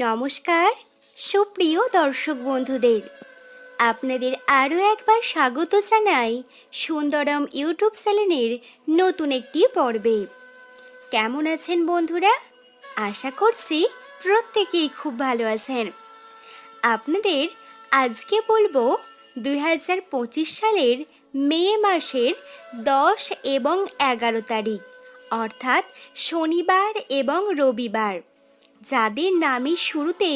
নমস্কার, সুপ্রিয় দর্শক বন্ধুদের। আপনাদের আরও একবার স্বাগত জানাই সুন্দরম ইউটিউব চ্যানেলের নতুন একটি পর্বে। কেমন আছেন বন্ধুরা? আশা করছি প্রত্যেকেই খুব ভালো আছেন। আপনাদের আজকে বলব দুই হাজার পঁচিশ সালের মে মাসের দশ এবং এগারো তারিখ, অর্থাৎ শনিবার এবং রবিবার। যাদের নামের শুরুতে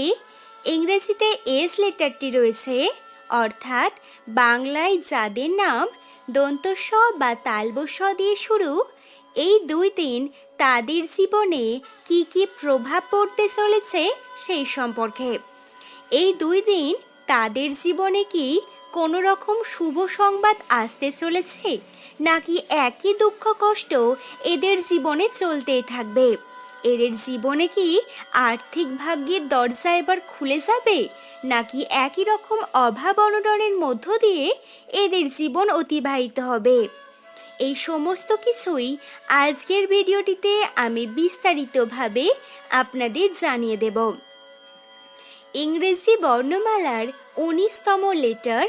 ইংরেজিতে এস লেটারটি রয়েছে, অর্থাৎ বাংলায় যাদের নাম দন্তস্ব বা তালবস্ব দিয়ে শুরু, এই দুই দিন তাদের জীবনে কি কি প্রভাব পড়তে চলেছে সেই সম্পর্কে। এই দুই দিন তাদের জীবনে কি কোনো রকম শুভ সংবাদ আসতে চলেছে, নাকি একই দুঃখ কষ্ট এদের জীবনে চলতেই থাকবে? এদের জীবনে কি আর্থিক ভাগ্যের দরজা এবার খুলে যাবে? নাকি একই রকম অভাব অনটনের মধ্য দিয়ে এদের জীবন অতিবাহিত হবে? এই সমস্ত কিছুই আজকের ভিডিওটিতে আমি বিস্তারিতভাবে আপনাদের জানিয়ে দেব। ইংরেজি বর্ণমালার উনিশতম লেটার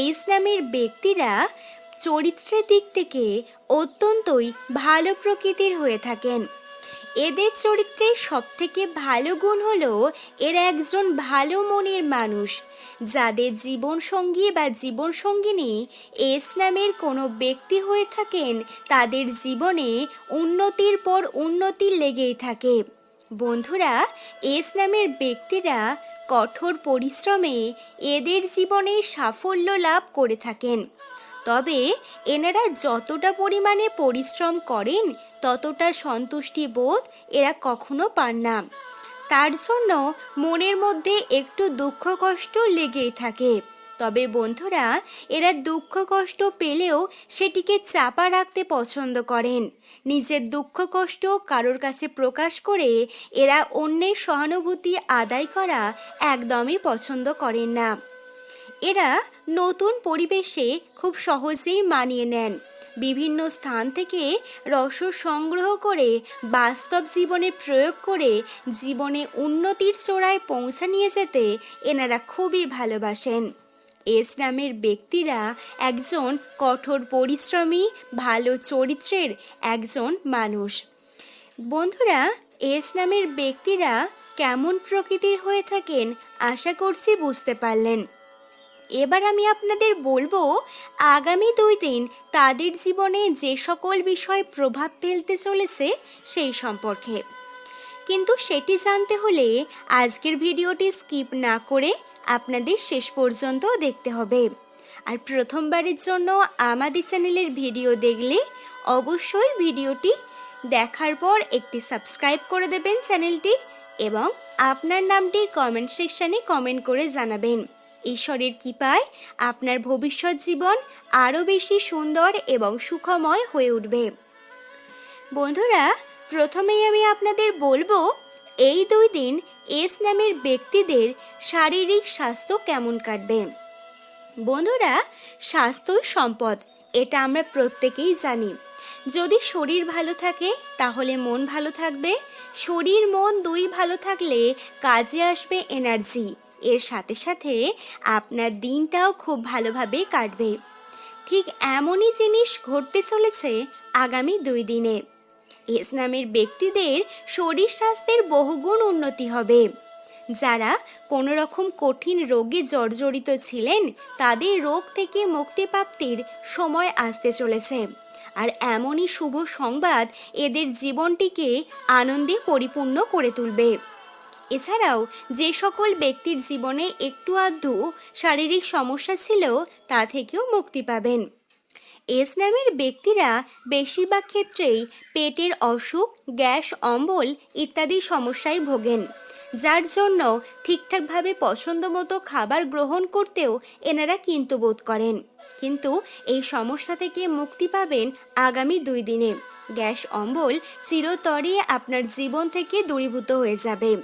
এইস নামের ব্যক্তিরা চরিত্রের দিক থেকে অত্যন্তই ভালো প্রকৃতির হয়ে থাকেন। এদের চরিত্রের সবথেকে ভালো গুণ হলো এরা একজন ভালো মনের মানুষ। যাদের জীবনসঙ্গী বা জীবনসঙ্গিনী এস নামের কোনো ব্যক্তি হয়ে থাকেন, তাদের জীবনে উন্নতির পর উন্নতি লেগেই থাকে। বন্ধুরা, এস নামের ব্যক্তিরা কঠোর পরিশ্রমে এদের জীবনে সাফল্য লাভ করে থাকেন। তবে এনারা যতটা পরিমাণে পরিশ্রম করেন, ততটা সন্তুষ্টি বোধ এরা কখনো পান না। তার জন্য মনের মধ্যে একটু দুঃখ কষ্ট লেগেই থাকে। তবে বন্ধুরা, এরা দুঃখ কষ্ট পেলেও সেটিকে চাপা রাখতে পছন্দ করেন। নিজের দুঃখ কষ্ট কারোর কাছে প্রকাশ করে এরা অন্যের সহানুভূতি আদায় করা একদমই পছন্দ করেন না। এরা নতুন পরিবেশে খুব সহজেই মানিয়ে নেন। বিভিন্ন স্থান থেকে রস সংগ্রহ করে, বাস্তব জীবনে প্রয়োগ করে, জীবনে উন্নতির চোড়ায় পৌঁছে নিয়ে যেতে এনারা খুবই ভালোবাসেন। এস নামের ব্যক্তিরা একজন কঠোর পরিশ্রমী, ভালো চরিত্রের একজন মানুষ। বন্ধুরা, এস নামের ব্যক্তিরা কেমন প্রকৃতির হয়ে থাকেন আশা করছি বুঝতে পারলেন। এবার আমি আপনাদের বলব, আগামী দুই দিন তাদের জীবনে যে সকল বিষয় প্রভাব ফেলতে চলেছে সেই সম্পর্কে। কিন্তু সেটি জানতে হলে আজকের ভিডিওটি স্কিপ না করে আপনাদের শেষ পর্যন্ত দেখতে হবে। আর প্রথমবারের জন্য আমাদের চ্যানেলের ভিডিও দেখলে অবশ্যই ভিডিওটি দেখার পর একটি সাবস্ক্রাইব করে দেবেন চ্যানেলটি এবং আপনার নামটি কমেন্ট সেকশানে কমেন্ট করে জানাবেন। ঈশ্বরের কৃপায় আপনার ভবিষ্যৎ জীবন আরও বেশি সুন্দর এবং সুখময় হয়ে উঠবে। বন্ধুরা, প্রথমেই আমি আপনাদের বলব, এই দুই দিন এস নামের ব্যক্তিদের শারীরিক স্বাস্থ্য কেমন কাটবে? বন্ধুরা স্বাস্থ্যই সম্পদ, এটা আমরা প্রত্যেকেই জানি। যদি শরীর ভালো থাকে, তাহলে মন ভালো থাকবে। শরীর, মন দুই ভালো থাকলে কাজে আসবে এনার্জি এর সাথে সাথে আপনার দিনটাও খুব ভালোভাবে কাটবে। ঠিক এমনই জিনিস ঘটতে চলেছে আগামী দুই দিনে। এস নামের ব্যক্তিদের শরীর স্বাস্থ্যের বহুগুণ উন্নতি হবে। যারা কোনো রকম কঠিন রোগে জর্জরিত ছিলেন, তাদের রোগ থেকে মুক্তিপ্রাপ্তির সময় আসতে চলেছে। আর এমনই শুভ সংবাদ এদের জীবনটিকে আনন্দে পরিপূর্ণ করে তুলবে। এছাড়াও যে সকল ব্যক্তির জীবনে একটু আধটু শারীরিক সমস্যা ছিল, তা থেকেও মুক্তি পাবেন। এস নামের ব্যক্তিরা বেশিরভাগ ক্ষেত্রেই পেটের অসুখ, গ্যাস, অম্বল ইত্যাদি সমস্যায় ভোগেন, যার জন্য ঠিকঠাকভাবে পছন্দ মতো খাবার গ্রহণ করতেও এনারা কিন্তু বোধ করেন। কিন্তু এই সমস্যা থেকে মুক্তি পাবেন আগামী দুই দিনে। গ্যাস, অম্বল চিরতরে আপনার জীবন থেকে দূরীভূত হয়ে যাবে।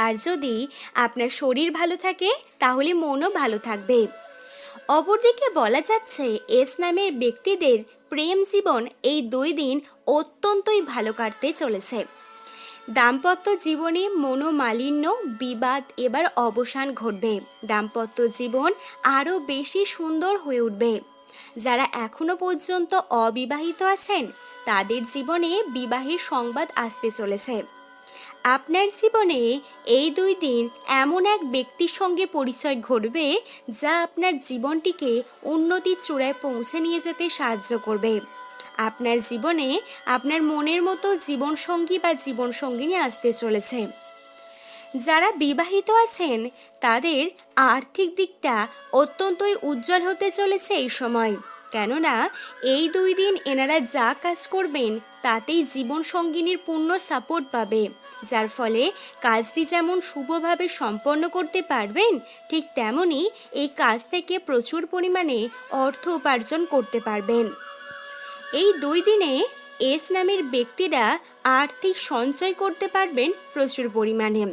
আর যদি আপনার শরীর ভালো থাকে, তাহলে মনও ভালো থাকবে। অপরদিকে বলা যাচ্ছে, এস নামের ব্যক্তিদের প্রেম জীবন এই দুই দিন অত্যন্তই ভালো কাটতে চলেছে। দাম্পত্য জীবনে মনোমালিন্য, বিবাদ এবার অবসান ঘটবে। দাম্পত্য জীবন আরও বেশি সুন্দর হয়ে উঠবে। যারা এখনও পর্যন্ত অবিবাহিত আছেন, তাদের জীবনে বিবাহের সংবাদ আসতে চলেছে। আপনার জীবনে এই দুই দিন এমন এক ব্যক্তির সঙ্গে পরিচয় ঘটবে যা আপনার জীবনটিকে উন্নতির চূড়ায় পৌঁছে নিয়ে যেতে সাহায্য করবে। আপনার জীবনে আপনার মনের মতো জীবনসঙ্গী বা জীবনসঙ্গিনী আসতে চলেছে। যারা বিবাহিত আছেন, তাদের আর্থিক দিকটা অত্যন্তই উজ্জ্বল হতে চলেছে এই সময়। কেননা, এই দুই দিন এনারা যা কাজ করবেন, তাতেই জীবনসঙ্গিনীর পূর্ণ সাপোর্ট পাবে। যার ফলে কাজটি যেমন শুভভাবে সম্পন্ন করতে পারবেন, ঠিক তেমনই এই কাজ থেকে প্রচুর পরিমাণে অর্থ উপার্জন করতে পারবেন। এই দুই দিনে এস নামের ব্যক্তিরা আর্থিক সঞ্চয় করতে পারবেন প্রচুর পরিমাণে।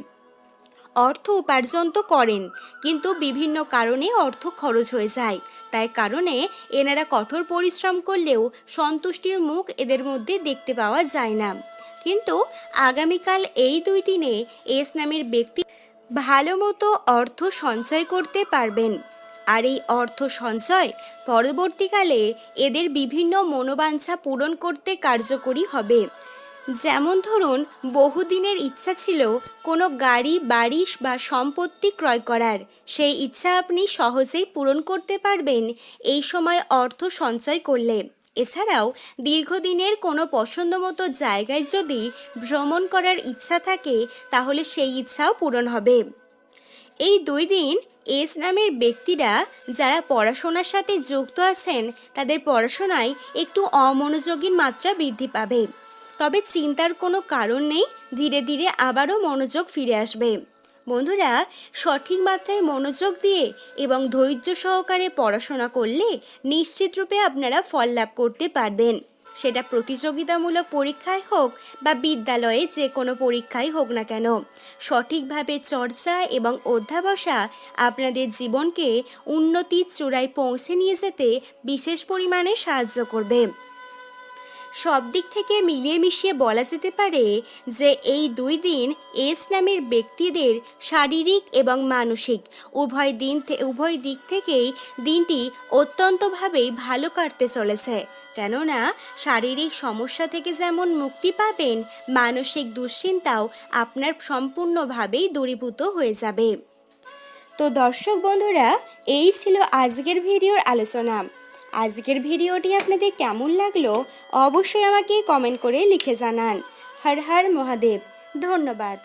অর্থ উপার্জন তো করেন, কিন্তু বিভিন্ন কারণে অর্থ খরচ হয়ে যায়। তাই কারণে এনারা কঠোর পরিশ্রম করলেও সন্তুষ্টির মুখ এদের মধ্যে দেখতে পাওয়া যায় না। কিন্তু আগামীকাল এই দুই দিনে এস নামের ব্যক্তি ভালো মতো অর্থ সঞ্চয় করতে পারবেন। আর এই অর্থ সঞ্চয় পরবর্তীকালে এদের বিভিন্ন মনোবাঞ্ছা পূরণ করতে কার্যকরী হবে। যেমন ধরুন, বহুদিনের ইচ্ছা ছিল কোনো গাড়ি বাড়ি বা সম্পত্তি ক্রয় করার। সেই ইচ্ছা আপনি সহজেই পূরণ করতে পারবেন এই সময় অর্থ সঞ্চয় করলে। এছাড়াও, দীর্ঘদিনের কোনো পছন্দমতো জায়গায় যদি ভ্রমণ করার ইচ্ছা থাকে, তাহলে সেই ইচ্ছাও পূরণ হবে। এই দুই দিন এস নামের ব্যক্তিরা যারা পড়াশোনার সাথে যুক্ত আছেন, তাদের পড়াশোনায় একটু অমনোযোগীর মাত্রা বৃদ্ধি পাবে। তবে চিন্তার কোনো কারণ নেই, ধীরে ধীরে আবারও মনোযোগ ফিরে আসবে। বন্ধুরা, সঠিক মাত্রায় মনোযোগ দিয়ে এবং ধৈর্য সহকারে পড়াশোনা করলে নিশ্চিতরূপে আপনারা ফল লাভ করতে পারবেন। সেটা প্রতিযোগিতামূলক পরীক্ষায় হোক বা বিদ্যালয়ে যে কোনো পরীক্ষায় হোক না কেন, সঠিকভাবে চর্চা এবং অধ্যাবসা আপনাদের জীবনকে উন্নতির চূড়ায় পৌঁছে নিয়ে যেতে বিশেষ পরিমাণে সাহায্য করবে। সব দিক থেকে মিলিয়ে মিশিয়ে বলা যেতে পারে যে এই দুই দিন এস নামের ব্যক্তিদের শারীরিক এবং মানসিক উভয় দিন উভয় দিক থেকেই দিনটি অত্যন্তভাবেই ভালো কাটতে চলেছে। কেননা শারীরিক সমস্যা থেকে যেমন মুক্তি পাবেন, মানসিক দুশ্চিন্তাও আপনার সম্পূর্ণভাবেই দূরীভূত হয়ে যাবে। তো দর্শক বন্ধুরা, এই ছিল আজকের ভিডিওর আলোচনা। আজকের ভিডিওটি আপনাদের কেমন লাগল অবশ্যই আমাকে কমেন্ট করে লিখে জানান। হর হর মহাদেব। ধন্যবাদ।